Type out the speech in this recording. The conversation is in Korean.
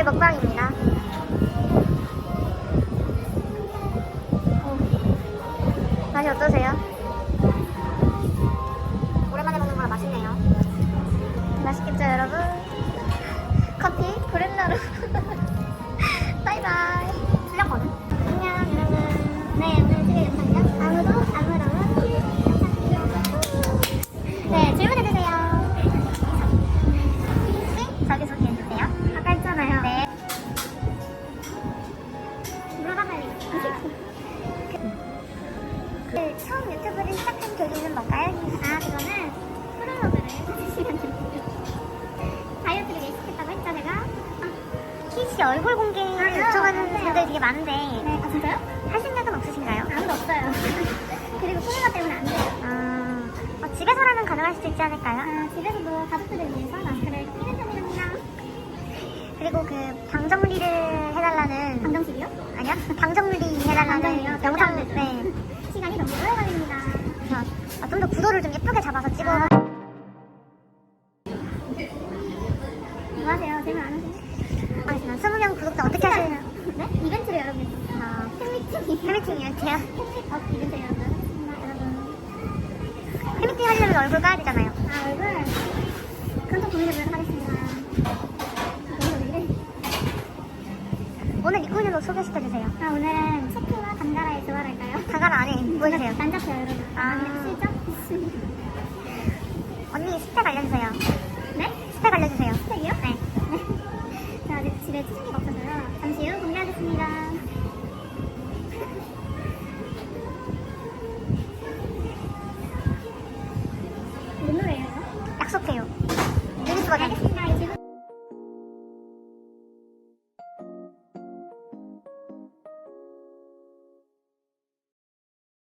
먹방입니다. 어. 맛이 어떠세요? 오랜만에 먹는 거라 맛있네요. 맛있겠죠, 여러분? 커피 브랜나루. 바이바이. 네, 오늘 네, 질문해주세요. 혹시 자기소개해주세요. 아까 했잖아요. 네. 물어봐봐요. 그 처음 유튜브를 시작한 계기는 뭔가요? 아, 그거는 프로모드를 해주시면 됩니다. 다이어트를 예측했다고 했죠, 제가? 희씨 얼굴 공개 요청하는 분들 되게 많은데. 네, 아, 진짜요? 하신 적은 없으신가요? 아무도 없어요. 그리고 코로나 때문에 안 돼요. 아, 어, 집에서라면 가능할 수도 있지 않을까요? 아, 집에서도 가족들을 위해서 마스크를 끼는 편이랍니다. 그리고 그 방정리를 해달라는 방정식이요? 아니요 방정리 해달라는? 영상 네 시간이 너무 오래 걸립니다. 그래서 아, 좀더 구도를 좀 예쁘게 잡아서 찍어 아. 뭐 하세요? 질문 안 하세요? 아, 20명 구독자 어떻게 하시나요? 네? 이벤트를 여러분. 아. 팬미팅 이벤트요? 팬미팅 이벤트 여러분. 하겠습니다, 여러분. 팬미팅 하려면 얼굴 까야 되잖아요 아, 얼굴. 그건 또 고민해보도록 하겠습니다. 너무 왜 이래? 오늘 입고 있는 옷 소개시켜주세요 아, 오늘은 체크와 단가라의 조화랄까요? 다가라 안에 뭐 해주세요 난 잡혀요, 여러분. 아. 아, 실죠? 언니 스펙 알려주세요 네? 스펙 알려주세요 스택이요? 네 자, 아직 집에 치즈기가 없어서요. 잠시 후 공개하겠습니다. 무슨 노래예요? 약속해요 유니스 버전